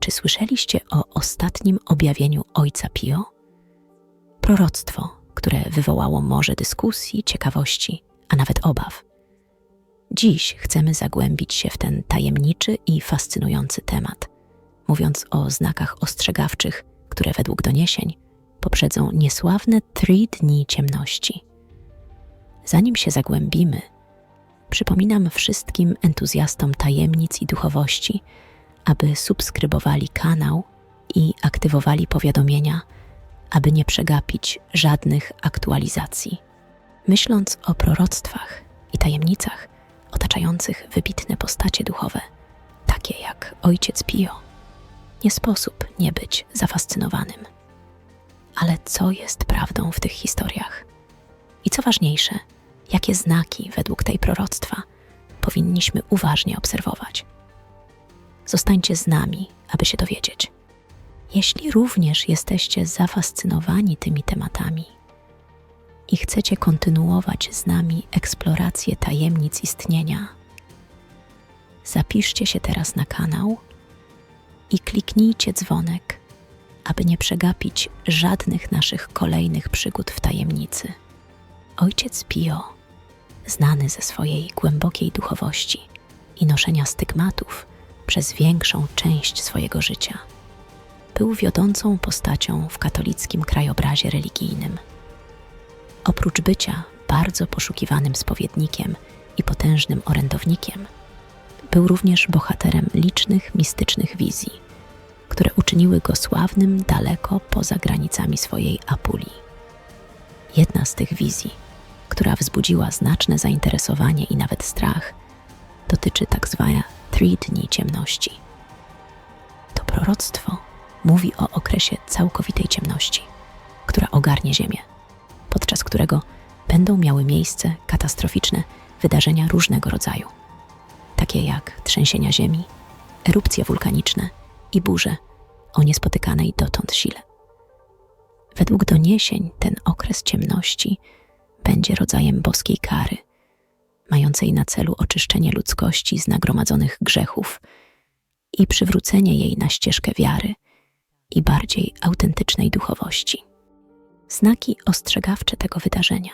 Czy słyszeliście o ostatnim objawieniu Ojca Pio? Proroctwo, które wywołało morze dyskusji, ciekawości, a nawet obaw. Dziś chcemy zagłębić się w ten tajemniczy i fascynujący temat, mówiąc o znakach ostrzegawczych, które według doniesień poprzedzą niesławne trzy dni ciemności. Zanim się zagłębimy, przypominam wszystkim entuzjastom tajemnic i duchowości, aby subskrybowali kanał i aktywowali powiadomienia, aby nie przegapić żadnych aktualizacji. Myśląc o proroctwach i tajemnicach otaczających wybitne postacie duchowe, takie jak Ojciec Pio, nie sposób nie być zafascynowanym. Ale co jest prawdą w tych historiach? I co ważniejsze, jakie znaki według tej proroctwa powinniśmy uważnie obserwować? Zostańcie z nami, aby się dowiedzieć. Jeśli również jesteście zafascynowani tymi tematami i chcecie kontynuować z nami eksplorację tajemnic istnienia, zapiszcie się teraz na kanał i kliknijcie dzwonek, aby nie przegapić żadnych naszych kolejnych przygód w tajemnicy. Ojciec Pio, znany ze swojej głębokiej duchowości i noszenia stygmatów przez większą część swojego życia, był wiodącą postacią w katolickim krajobrazie religijnym. Oprócz bycia bardzo poszukiwanym spowiednikiem i potężnym orędownikiem, był również bohaterem licznych mistycznych wizji, które uczyniły go sławnym daleko poza granicami swojej Apulii. Jedna z tych wizji, która wzbudziła znaczne zainteresowanie i nawet strach, dotyczy tak trzy dni ciemności. To proroctwo mówi o okresie całkowitej ciemności, która ogarnie Ziemię, podczas którego będą miały miejsce katastroficzne wydarzenia różnego rodzaju, takie jak trzęsienia ziemi, erupcje wulkaniczne i burze o niespotykanej dotąd sile. Według doniesień ten okres ciemności będzie rodzajem boskiej kary, mającej na celu oczyszczenie ludzkości z nagromadzonych grzechów i przywrócenie jej na ścieżkę wiary i bardziej autentycznej duchowości. Znaki ostrzegawcze tego wydarzenia,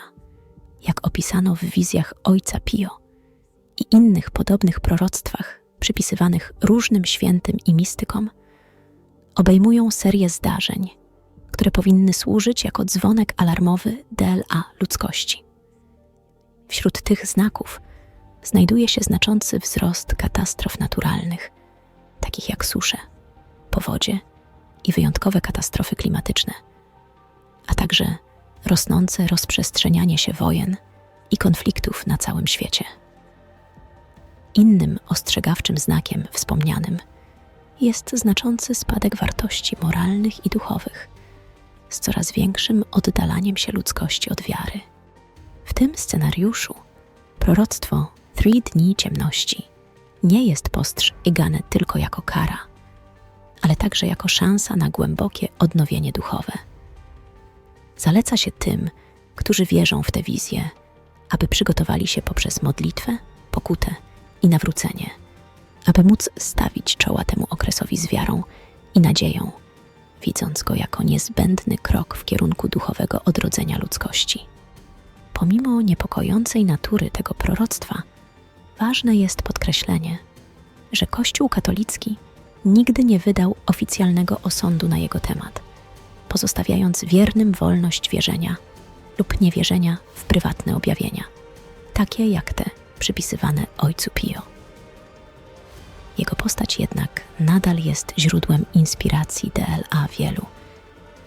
jak opisano w wizjach Ojca Pio i innych podobnych proroctwach przypisywanych różnym świętym i mistykom, obejmują serię zdarzeń, które powinny służyć jako dzwonek alarmowy DLA ludzkości. Wśród tych znaków znajduje się znaczący wzrost katastrof naturalnych, takich jak susze, powodzie i wyjątkowe katastrofy klimatyczne, a także rosnące rozprzestrzenianie się wojen i konfliktów na całym świecie. Innym ostrzegawczym znakiem wspomnianym jest znaczący spadek wartości moralnych i duchowych, z coraz większym oddalaniem się ludzkości od wiary. W tym scenariuszu proroctwo Three Dni Ciemności nie jest postrzegane tylko jako kara, ale także jako szansa na głębokie odnowienie duchowe. Zaleca się tym, którzy wierzą w tę wizję, aby przygotowali się poprzez modlitwę, pokutę i nawrócenie, aby móc stawić czoła temu okresowi z wiarą i nadzieją, widząc go jako niezbędny krok w kierunku duchowego odrodzenia ludzkości. Pomimo niepokojącej natury tego proroctwa, ważne jest podkreślenie, że Kościół katolicki nigdy nie wydał oficjalnego osądu na jego temat, pozostawiając wiernym wolność wierzenia lub niewierzenia w prywatne objawienia, takie jak te przypisywane Ojcu Pio. Jego postać jednak nadal jest źródłem inspiracji DLA wielu,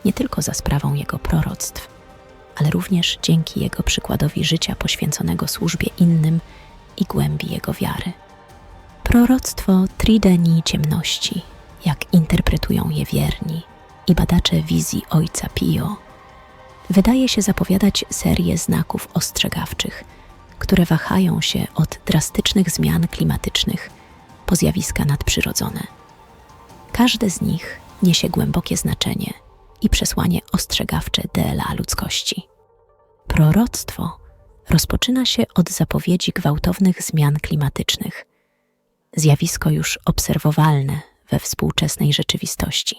nie tylko za sprawą jego proroctw, ale również dzięki jego przykładowi życia poświęconego służbie innym i głębi jego wiary. Proroctwo Trideni ciemności, jak interpretują je wierni i badacze wizji Ojca Pio, wydaje się zapowiadać serię znaków ostrzegawczych, które wahają się od drastycznych zmian klimatycznych po zjawiska nadprzyrodzone. Każde z nich niesie głębokie znaczenie i przesłanie ostrzegawcze DLA ludzkości. Proroctwo rozpoczyna się od zapowiedzi gwałtownych zmian klimatycznych. Zjawisko już obserwowalne we współczesnej rzeczywistości.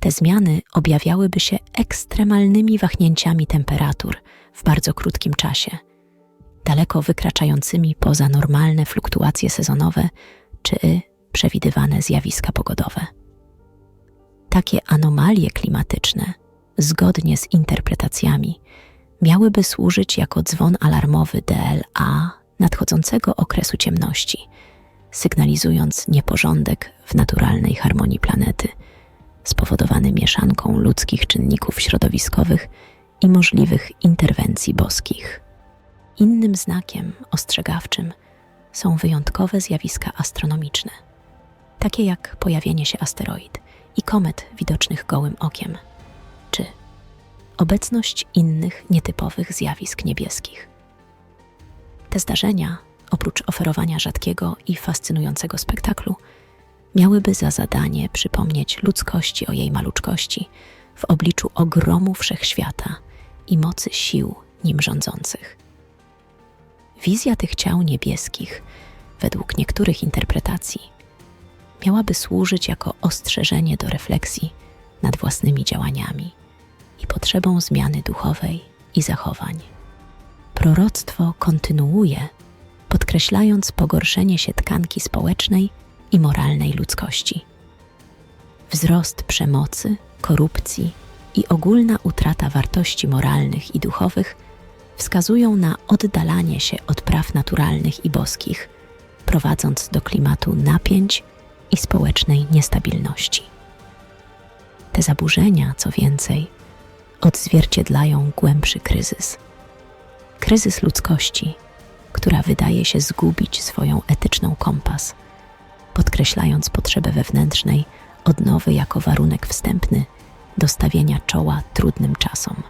Te zmiany objawiałyby się ekstremalnymi wahnięciami temperatur w bardzo krótkim czasie, daleko wykraczającymi poza normalne fluktuacje sezonowe czy przewidywane zjawiska pogodowe. Takie anomalie klimatyczne, zgodnie z interpretacjami, miałyby służyć jako dzwon alarmowy DLA nadchodzącego okresu ciemności, sygnalizując nieporządek w naturalnej harmonii planety, spowodowany mieszanką ludzkich czynników środowiskowych i możliwych interwencji boskich. Innym znakiem ostrzegawczym są wyjątkowe zjawiska astronomiczne, takie jak pojawienie się asteroid i komet widocznych gołym okiem, czy obecność innych nietypowych zjawisk niebieskich. Te zdarzenia, oprócz oferowania rzadkiego i fascynującego spektaklu, miałyby za zadanie przypomnieć ludzkości o jej maluczkości w obliczu ogromu wszechświata i mocy sił nim rządzących. Wizja tych ciał niebieskich, według niektórych interpretacji, miałaby służyć jako ostrzeżenie do refleksji nad własnymi działaniami i potrzebą zmiany duchowej i zachowań. Proroctwo kontynuuje, podkreślając pogorszenie się tkanki społecznej i moralnej ludzkości. Wzrost przemocy, korupcji i ogólna utrata wartości moralnych i duchowych wskazują na oddalanie się od praw naturalnych i boskich, prowadząc do klimatu napięć i społecznej niestabilności. Te zaburzenia, co więcej, odzwierciedlają głębszy kryzys. Kryzys ludzkości, która wydaje się zgubić swoją etyczną kompas, podkreślając potrzebę wewnętrznej odnowy jako warunek wstępny do stawienia czoła trudnym czasom.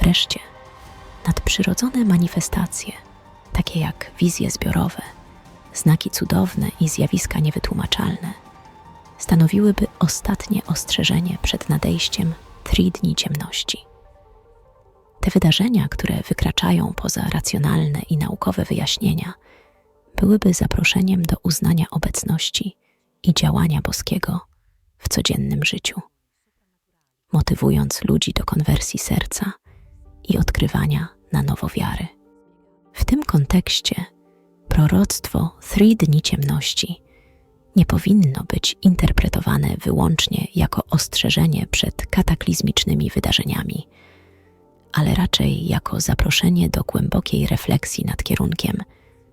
Wreszcie, nadprzyrodzone manifestacje, takie jak wizje zbiorowe, znaki cudowne i zjawiska niewytłumaczalne, stanowiłyby ostatnie ostrzeżenie przed nadejściem trzy dni ciemności. Te wydarzenia, które wykraczają poza racjonalne i naukowe wyjaśnienia, byłyby zaproszeniem do uznania obecności i działania boskiego w codziennym życiu, motywując ludzi do konwersji serca i odkrywania na nowo wiary. W tym kontekście proroctwo Three Dni Ciemności nie powinno być interpretowane wyłącznie jako ostrzeżenie przed kataklizmicznymi wydarzeniami, ale raczej jako zaproszenie do głębokiej refleksji nad kierunkiem,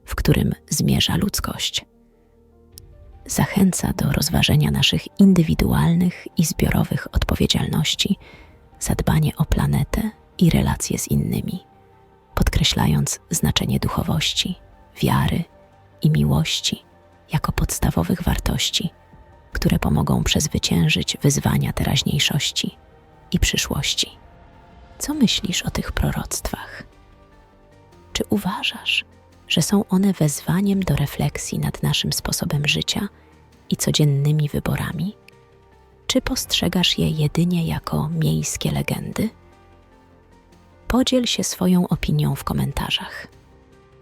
w którym zmierza ludzkość. Zachęca do rozważenia naszych indywidualnych i zbiorowych odpowiedzialności za dbanie o planetę i relacje z innymi, podkreślając znaczenie duchowości, wiary i miłości jako podstawowych wartości, które pomogą przezwyciężyć wyzwania teraźniejszości i przyszłości. Co myślisz o tych proroctwach? Czy uważasz, że są one wezwaniem do refleksji nad naszym sposobem życia i codziennymi wyborami? Czy postrzegasz je jedynie jako miejskie legendy? Podziel się swoją opinią w komentarzach.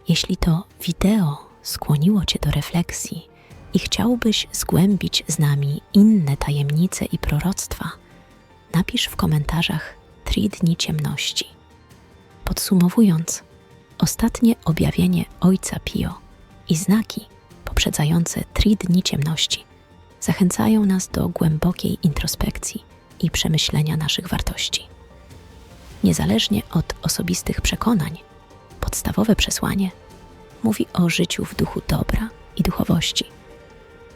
Jeśli to wideo skłoniło Cię do refleksji i chciałbyś zgłębić z nami inne tajemnice i proroctwa, napisz w komentarzach Trzy dni ciemności. Podsumowując, ostatnie objawienie Ojca Pio i znaki poprzedzające Trzy dni ciemności zachęcają nas do głębokiej introspekcji i przemyślenia naszych wartości. Niezależnie od osobistych przekonań, podstawowe przesłanie mówi o życiu w duchu dobra i duchowości,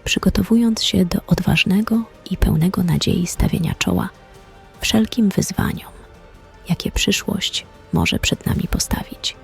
przygotowując się do odważnego i pełnego nadziei stawienia czoła wszelkim wyzwaniom, jakie przyszłość może przed nami postawić.